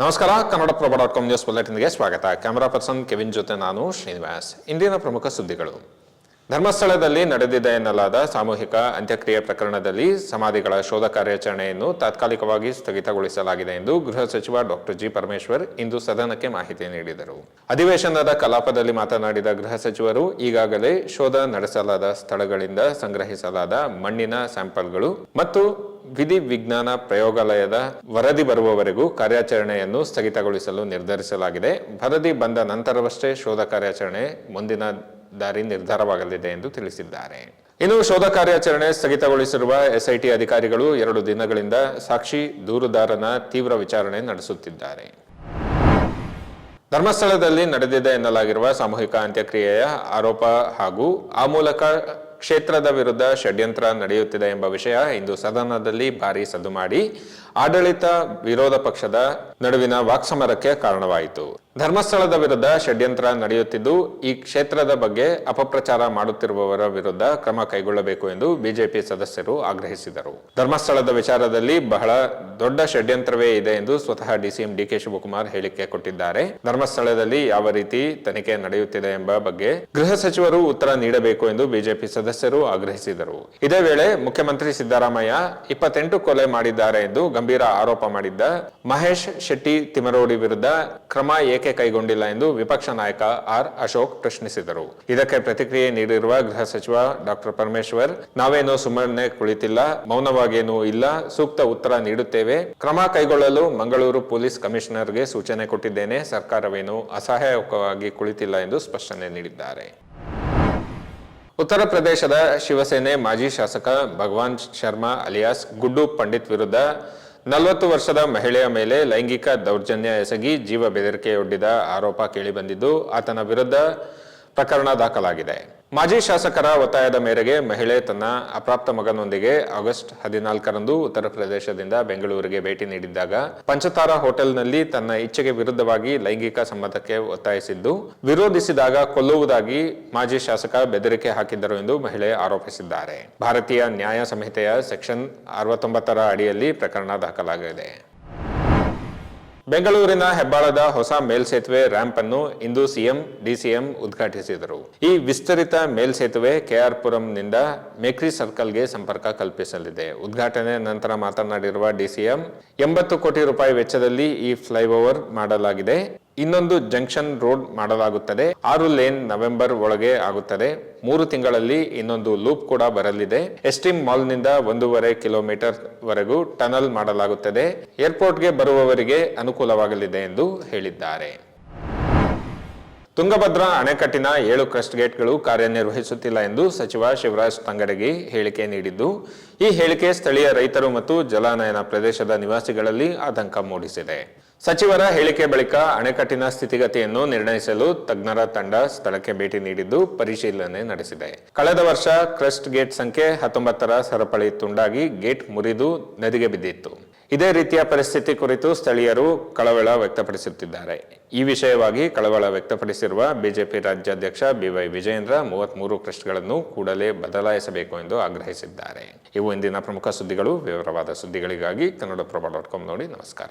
ನಮಸ್ಕಾರ, Kannadaprabha dot com news ಬುಲೆಟಿನ್ಗೆ ಸ್ವಾಗತ. ಕ್ಯಾಮರಾ ಪರ್ಸನ್ ಕೆವಿನ್ ಜೊತೆ ನಾನು ಶ್ರೀನಿವಾಸ್. ಇಂದಿನ ಪ್ರಮುಖ ಸುದ್ದಿಗಳು. ಧರ್ಮಸ್ಥಳದಲ್ಲಿ ನಡೆದಿದೆ ಎನ್ನಲಾದ ಸಾಮೂಹಿಕ ಅಂತ್ಯಕ್ರಿಯೆ ಪ್ರಕರಣದಲ್ಲಿ ಸಮಾಧಿಗಳ ಶೋಧ ಕಾರ್ಯಾಚರಣೆಯನ್ನು ತಾತ್ಕಾಲಿಕವಾಗಿ ಸ್ಥಗಿತಗೊಳಿಸಲಾಗಿದೆ ಎಂದು ಗೃಹ ಸಚಿವ ಡಾಕ್ಟರ್ ಜಿ. ಪರಮೇಶ್ವರ್ ಇಂದು ಸದನಕ್ಕೆ ಮಾಹಿತಿ ನೀಡಿದರು. ಅಧಿವೇಶನದ ಕಲಾಪದಲ್ಲಿ ಮಾತನಾಡಿದ ಗೃಹ ಸಚಿವರು, ಈಗಾಗಲೇ ಶೋಧ ನಡೆಸಲಾದ ಸ್ಥಳಗಳಿಂದ ಸಂಗ್ರಹಿಸಲಾದ ಮಣ್ಣಿನ ಸ್ಯಾಂಪಲ್ಗಳು ಮತ್ತು ವಿಧಿ ವಿಜ್ಞಾನ ಪ್ರಯೋಗಾಲಯದ ವರದಿ ಬರುವವರೆಗೂ ಕಾರ್ಯಾಚರಣೆಯನ್ನು ಸ್ಥಗಿತಗೊಳಿಸಲು ನಿರ್ಧರಿಸಲಾಗಿದೆ. ವರದಿ ಬಂದ ನಂತರವಷ್ಟೇ ಶೋಧ ಕಾರ್ಯಾಚರಣೆ ಮುಂದಿನ ದಾರಿ ನಿರ್ಧಾರವಾಗಲಿದೆ ಎಂದು ತಿಳಿಸಿದ್ದಾರೆ. ಇನ್ನು ಶೋಧ ಕಾರ್ಯಾಚರಣೆ ಸ್ಥಗಿತಗೊಳಿಸಿರುವ ಎಸ್ಐಟಿ ಅಧಿಕಾರಿಗಳು ಎರಡು ದಿನಗಳಿಂದ ಸಾಕ್ಷಿ ದೂರುದಾರನ ತೀವ್ರ ವಿಚಾರಣೆ ನಡೆಸುತ್ತಿದ್ದಾರೆ. ಧರ್ಮಸ್ಥಳದಲ್ಲಿ ನಡೆದಿದೆ ಎನ್ನಲಾಗಿರುವ ಸಾಮೂಹಿಕ ಅಂತ್ಯಕ್ರಿಯೆಯ ಆರೋಪ ಹಾಗೂ ಆ ಮೂಲಕ ಕ್ಷೇತ್ರದ ವಿರುದ್ಧ ಷಡ್ಯಂತ್ರ ನಡೆಯುತ್ತಿದೆ ಎಂಬ ವಿಷಯ ಇಂದು ಸದನದಲ್ಲಿ ಭಾರಿ ಸದ್ದು ಮಾಡಿ ಆಡಳಿತ ವಿರೋಧ ಪಕ್ಷದ ನಡುವಿನ ವಾಕ್ಸಮರಕ್ಕೆ ಕಾರಣವಾಯಿತು. ಧರ್ಮಸ್ಥಳದ ವಿರುದ್ಧ ಷಡ್ಯಂತ್ರ ನಡೆಯುತ್ತಿದ್ದು, ಈ ಕ್ಷೇತ್ರದ ಬಗ್ಗೆ ಅಪಪ್ರಚಾರ ಮಾಡುತ್ತಿರುವವರ ವಿರುದ್ಧ ಕ್ರಮ ಕೈಗೊಳ್ಳಬೇಕು ಎಂದು ಬಿಜೆಪಿ ಸದಸ್ಯರು ಆಗ್ರಹಿಸಿದರು. ಧರ್ಮಸ್ಥಳದ ವಿಚಾರದಲ್ಲಿ ಬಹಳ ದೊಡ್ಡ ಷಡ್ಯಂತ್ರವೇ ಇದೆ ಎಂದು ಸ್ವತಃ ಡಿಸಿಎಂ ಡಿಕೆ ಶಿವಕುಮಾರ್ ಹೇಳಿಕೆ ಕೊಟ್ಟಿದ್ದಾರೆ. ಧರ್ಮಸ್ಥಳದಲ್ಲಿ ಯಾವ ರೀತಿ ತನಿಖೆ ನಡೆಯುತ್ತಿದೆ ಎಂಬ ಬಗ್ಗೆ ಗೃಹ ಸಚಿವರು ಉತ್ತರ ನೀಡಬೇಕು ಎಂದು ಬಿಜೆಪಿ ಸದಸ್ಯರು ಆಗ್ರಹಿಸಿದರು. ಇದೇ ವೇಳೆ ಮುಖ್ಯಮಂತ್ರಿ ಸಿದ್ದರಾಮಯ್ಯ ಇಪ್ಪತ್ತೆಂಟು ಕೊಲೆ ಮಾಡಿದ್ದಾರೆ ಎಂದು ಗಂಭೀರ ಆರೋಪ ಮಾಡಿದ್ದ ಮಹೇಶ್ ಶೆಟ್ಟಿ ತಿಮರೋಡಿ ವಿರುದ್ಧ ಕ್ರಮ ಏಕೆ ಕೈಗೊಂಡಿಲ್ಲ ಎಂದು ವಿಪಕ್ಷ ನಾಯಕ ಆರ್ ಅಶೋಕ್ ಪ್ರಶ್ನಿಸಿದರು. ಇದಕ್ಕೆ ಪ್ರತಿಕ್ರಿಯೆ ನೀಡಿರುವ ಗೃಹ ಸಚಿವ ಡಾಕ್ಟರ್ ಪರಮೇಶ್ವರ್, ನಾವೇನು ಸುಮ್ಮನೆ ಕುಳಿತಿಲ್ಲ, ಮೌನವಾಗೇನೂ ಇಲ್ಲ, ಸೂಕ್ತ ಉತ್ತರ ನೀಡುತ್ತೇವೆ. ಕ್ರಮ ಕೈಗೊಳ್ಳಲು ಮಂಗಳೂರು ಪೊಲೀಸ್ ಕಮಿಷನರ್ಗೆ ಸೂಚನೆ ಕೊಟ್ಟಿದ್ದೇನೆ. ಸರ್ಕಾರವೇನು ಅಸಹಾಯಕವಾಗಿ ಕುಳಿತಿಲ್ಲ ಎಂದು ಸ್ಪಷ್ಟನೆ ನೀಡಿದ್ದಾರೆ. ಉತ್ತರ ಪ್ರದೇಶದ ಶಿವಸೇನೆ ಮಾಜಿ ಶಾಸಕ ಭಗವಾನ್ ಶರ್ಮಾ ಅಲಿಯಾಸ್ ಗುಡ್ಡು ಪಂಡಿತ್ ವಿರುದ್ಧ ನಲವತ್ತು ವರ್ಷದ ಮಹಿಳೆಯ ಮೇಲೆ ಲೈಂಗಿಕ ದೌರ್ಜನ್ಯ ಎಸಗಿ ಜೀವ ಬೆದರಿಕೆಯೊಡ್ಡಿದ ಆರೋಪ ಕೇಳಿಬಂದಿದ್ದು ಆತನ ವಿರುದ್ಧ ಪ್ರಕರಣ ದಾಖಲಾಗಿದೆ. ಮಾಜಿ ಶಾಸಕರ ಒತ್ತಾಯದ ಮೇರೆಗೆ ಮಹಿಳೆ ತನ್ನ ಅಪ್ರಾಪ್ತ ಮಗನೊಂದಿಗೆ ಆಗಸ್ಟ್ ಹದಿನಾಲ್ಕರಂದು ಉತ್ತರ ಪ್ರದೇಶದಿಂದ ಬೆಂಗಳೂರಿಗೆ ಭೇಟಿ ನೀಡಿದ್ದಾಗ ಪಂಚತಾರ ಹೋಟೆಲ್ನಲ್ಲಿ ತನ್ನ ಇಚ್ಛೆಗೆ ವಿರುದ್ಧವಾಗಿ ಲೈಂಗಿಕ ಸಂಬಂಧಕ್ಕೆ ಒತ್ತಾಯಿಸಿದ್ದು, ವಿರೋಧಿಸಿದಾಗ ಕೊಲ್ಲುವುದಾಗಿ ಮಾಜಿ ಶಾಸಕ ಬೆದರಿಕೆ ಹಾಕಿದ್ದರು ಎಂದು ಮಹಿಳೆ ಆರೋಪಿಸಿದ್ದಾರೆ. ಭಾರತೀಯ ನ್ಯಾಯ ಸಂಹಿತೆಯ ಸೆಕ್ಷನ್ ಅರವತ್ತೊಂಬತ್ತರ ಅಡಿಯಲ್ಲಿ ಪ್ರಕರಣ ದಾಖಲಾಗಿದೆ ಬೆಂಗಳೂರಿನ ಹೆಬ್ಬಾಳದ ಹೊಸ ಮೇಲ್ಸೇತುವೆ ರ್ಯಾಂಪ್ ಅನ್ನು ಇಂದು ಸಿಎಂ, ಡಿಸಿಎಂ ಉದ್ಘಾಟಿಸಿದರು. ಈ ವಿಸ್ತರಿತ ಮೇಲ್ಸೇತುವೆ ಕೆಆರ್ ಪುರಂನಿಂದ ಮೇಕ್ರಿ ಸರ್ಕಲ್ಗೆ ಸಂಪರ್ಕ ಕಲ್ಪಿಸಲಿದೆ. ಉದ್ಘಾಟನೆ ನಂತರ ಮಾತನಾಡಿರುವ ಡಿಸಿಎಂ, ಎಂಬತ್ತು ಕೋಟಿ ರೂಪಾಯಿ ವೆಚ್ಚದಲ್ಲಿ ಈ ಫ್ಲೈಓವರ್ ಮಾಡಲಾಗಿದೆ. ಇನ್ನೊಂದು ಜಂಕ್ಷನ್ ರೋಡ್ ಮಾಡಲಾಗುತ್ತದೆ. ಆರು ಲೇನ್ ನವೆಂಬರ್ ಒಳಗೆ ಆಗುತ್ತದೆ. ಮೂರು ತಿಂಗಳಲ್ಲಿ ಇನ್ನೊಂದು ಲೂಪ್ ಕೂಡ ಬರಲಿದೆ. ಎಸ್ಟಿಮ್ ಮಾಲ್ನಿಂದ ಒಂದೂವರೆ ಕಿಲೋಮೀಟರ್ ವರೆಗೂ ಟನಲ್ ಮಾಡಲಾಗುತ್ತದೆ. ಏರ್ಪೋರ್ಟ್ಗೆ ಬರುವವರಿಗೆ ಅನುಕೂಲವಾಗಲಿದೆ ಎಂದು ಹೇಳಿದ್ದಾರೆ. ತುಂಗಭದ್ರಾ ಅಣೆಕಟ್ಟಿನ ಏಳು ಕ್ರಸ್ಟ್ ಗೇಟ್ಗಳು ಕಾರ್ಯನಿರ್ವಹಿಸುತ್ತಿಲ್ಲ ಎಂದು ಸಚಿವ ಶಿವರಾಜ್ ತಂಗಡಗಿ ಹೇಳಿಕೆ ನೀಡಿದ್ದು, ಈ ಹೇಳಿಕೆ ಸ್ಥಳೀಯ ರೈತರು ಮತ್ತು ಜಲಾನಯನ ಪ್ರದೇಶದ ನಿವಾಸಿಗಳಲ್ಲಿ ಆತಂಕ ಮೂಡಿಸಿದೆ. ಸಚಿವರ ಹೇಳಿಕೆ ಬಳಿಕ ಅಣೆಕಟ್ಟಿನ ಸ್ಥಿತಿಗತಿಯನ್ನು ನಿರ್ಣಯಿಸಲು ತಜ್ಞರ ತಂಡ ಸ್ಥಳಕ್ಕೆ ಭೇಟಿ ನೀಡಿದ್ದು ಪರಿಶೀಲನೆ ನಡೆಸಿದೆ. ಕಳೆದ ವರ್ಷ ಕ್ರಸ್ಟ್ ಗೇಟ್ ಸಂಖ್ಯೆ ಹತ್ತೊಂಬತ್ತರ ಸರಪಳಿ ತುಂಡಾಗಿ ಗೇಟ್ ಮುರಿದು ನದಿಗೆ ಬಿದ್ದಿತ್ತು. ಇದೇ ರೀತಿಯ ಪರಿಸ್ಥಿತಿ ಕುರಿತು ಸ್ಥಳೀಯರು ಕಳವಳ ವ್ಯಕ್ತಪಡಿಸುತ್ತಿದ್ದಾರೆ. ಈ ವಿಷಯವಾಗಿ ಕಳವಳ ವ್ಯಕ್ತಪಡಿಸಿರುವ ಬಿಜೆಪಿ ರಾಜ್ಯಾಧ್ಯಕ್ಷ ಬಿವೈ ವಿಜಯೇಂದ್ರ ಮೂವತ್ಮೂರು ಕ್ರಸ್ಟ್ಗಳನ್ನು ಕೂಡಲೇ ಬದಲಾಯಿಸಬೇಕು ಎಂದು ಆಗ್ರಹಿಸಿದ್ದಾರೆ. ಇವು ಇಂದಿನ ಪ್ರಮುಖ ಸುದ್ದಿಗಳು. ವಿವರವಾದ ಸುದ್ದಿಗಳಿಗಾಗಿ ಕನ್ನಡಪ್ರಭ ಡಾಟ್ ಕಾಮ್ ನೋಡಿ ನಮಸ್ಕಾರ.